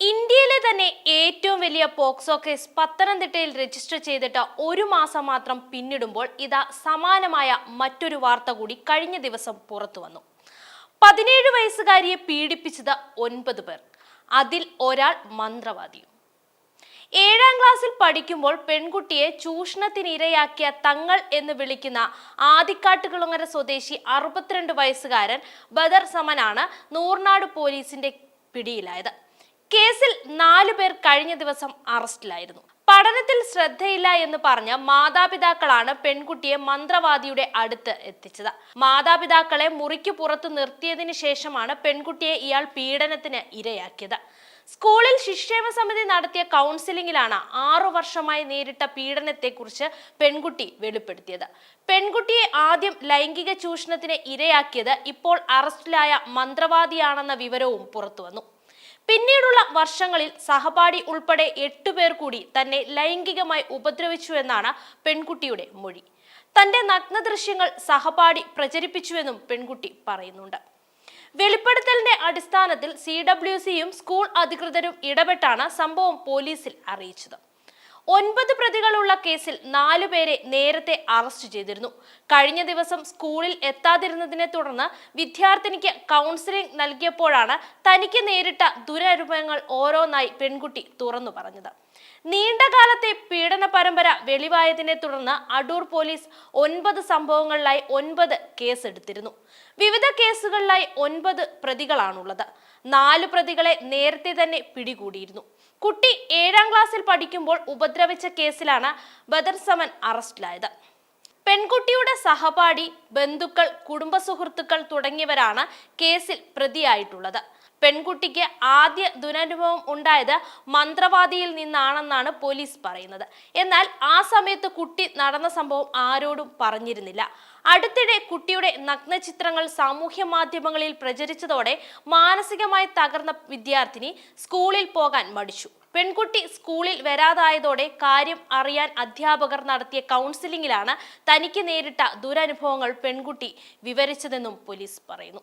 ഇന്ത്യയിലെ തന്നെ ഏറ്റവും വലിയ പോക്സോ കേസ് പത്തനംതിട്ടയിൽ രജിസ്റ്റർ ചെയ്തിട്ട് ഒരു മാസം മാത്രം പിന്നിടുമ്പോൾ ഇതാ സമാനമായ മറ്റൊരു വാർത്ത കൂടി കഴിഞ്ഞ ദിവസം പുറത്തു വന്നു. പതിനേഴ് വയസ്സുകാരിയെ പീഡിപ്പിച്ചത് ഒൻപത് പേർ. അതിൽ ഒരാൾ മന്ത്രവാദിയും. ഏഴാം ക്ലാസ്സിൽ പഠിക്കുമ്പോൾ പെൺകുട്ടിയെ ചൂഷണത്തിനിരയാക്കിയ തങ്ങൾ എന്ന് വിളിക്കുന്ന ആദിക്കാട്ടുകുളങ്ങര സ്വദേശി അറുപത്തിരണ്ട് വയസ്സുകാരൻ ബദർ സമനാണ് നൂർനാട് പോലീസിന്റെ പിടിയിലായത്. കേസിൽ നാലു പേർ കഴിഞ്ഞ ദിവസം അറസ്റ്റിലായിരുന്നു. പഠനത്തിൽ ശ്രദ്ധയില്ല എന്ന് പറഞ്ഞ മാതാപിതാക്കളാണ് പെൺകുട്ടിയെ മന്ത്രവാദിയുടെ അടുത്ത് എത്തിച്ചത്. മാതാപിതാക്കളെ മുറിക്ക് പുറത്തു നിർത്തിയതിനു ശേഷമാണ് പെൺകുട്ടിയെ ഇയാൾ പീഡനത്തിന് ഇരയാക്കിയത്. സ്കൂളിൽ ശിക്ഷേമ സമിതി നടത്തിയ കൗൺസിലിംഗിലാണ് ആറു വർഷമായി നേരിട്ട പീഡനത്തെക്കുറിച്ച് പെൺകുട്ടി വെളിപ്പെടുത്തിയത്. പെൺകുട്ടിയെ ആദ്യം ലൈംഗിക ചൂഷണത്തിന് ഇരയാക്കിയത് ഇപ്പോൾ അറസ്റ്റിലായ മന്ത്രവാദിയാണെന്ന വിവരവും പുറത്തുവന്നു. പിന്നീടുള്ള വർഷങ്ങളിൽ സഹപാഠി ഉൾപ്പെടെ എട്ടുപേർ കൂടി തന്നെ ലൈംഗികമായി ഉപദ്രവിച്ചു എന്നാണ് പെൺകുട്ടിയുടെ മൊഴി. തന്റെ നഗ്ന ദൃശ്യങ്ങൾ സഹപാഠി പ്രചരിപ്പിച്ചുവെന്നും പെൺകുട്ടി പറയുന്നുണ്ട്. വെളിപ്പെടുത്തലിന്റെ അടിസ്ഥാനത്തിൽ സി ഡബ്ല്യു സിയും സ്കൂൾ അധികൃതരും ഇടപെട്ടാണ് സംഭവം പോലീസിൽ അറിയിച്ചത്. ഒൻപത് പ്രതികളുള്ള കേസിൽ നാലു പേരെ നേരത്തെ അറസ്റ്റ് ചെയ്തിരുന്നു. കഴിഞ്ഞ ദിവസം സ്കൂളിൽ എത്താതിരുന്നതിനെ തുടർന്ന് വിദ്യാർത്ഥിനിക്ക് കൗൺസിലിംഗ് നൽകിയപ്പോഴാണ് തനിക്ക് നേരിട്ട ദുരനുഭവങ്ങൾ ഓരോന്നായി പെൺകുട്ടി തുറന്നു പറഞ്ഞത്. നീണ്ടകാലത്തെ പീഡന പരമ്പര വെളിവായതിനെ തുടർന്ന് അടൂർ പോലീസ് ഒൻപത് സംഭവങ്ങളിലായി ഒൻപത് കേസെടുത്തിരുന്നു. വിവിധ കേസുകളിലായി ഒൻപത് പ്രതികളാണുള്ളത്. നാല് പ്രതികളെ നേരത്തെ തന്നെ പിടികൂടിയിരുന്നു. കുട്ടി ഏഴാം ക്ലാസ്സിൽ പഠിക്കുമ്പോൾ ഉപദ്രവിച്ച കേസിലാണ് ബദർ സമൻ അറസ്റ്റിലായത്. പെൺകുട്ടിയുടെ സഹപാഠി ബന്ധുക്കൾ കുടുംബ സുഹൃത്തുക്കൾ തുടങ്ങിയവരാണ് കേസിൽ പ്രതിയായിട്ടുള്ളത്. പെൺകുട്ടിക്ക് ആദ്യ ദുരനുഭവം ഉണ്ടായത് മന്ത്രവാദിയിൽ നിന്നാണെന്നാണ് പോലീസ് പറയുന്നത്. എന്നാൽ ആ സമയത്ത് കുട്ടി നടന്ന സംഭവം ആരോടും പറഞ്ഞിരുന്നില്ല. അടുത്തിടെ കുട്ടിയുടെ നഗ്നചിത്രങ്ങൾ സാമൂഹ്യ മാധ്യമങ്ങളിൽ പ്രചരിച്ചതോടെ മാനസികമായി തകർന്ന വിദ്യാർത്ഥിനി സ്കൂളിൽ പോകാൻ മടിച്ചു. പെൺകുട്ടി സ്കൂളിൽ വരാതായതോടെ കാര്യം അറിയാൻ അധ്യാപകർ നടത്തിയ കൗൺസിലിംഗിലാണ് തനിക്ക് നേരിട്ട ദുരനുഭവങ്ങൾ പെൺകുട്ടി വിവരിച്ചതെന്നും പോലീസ് പറയുന്നു.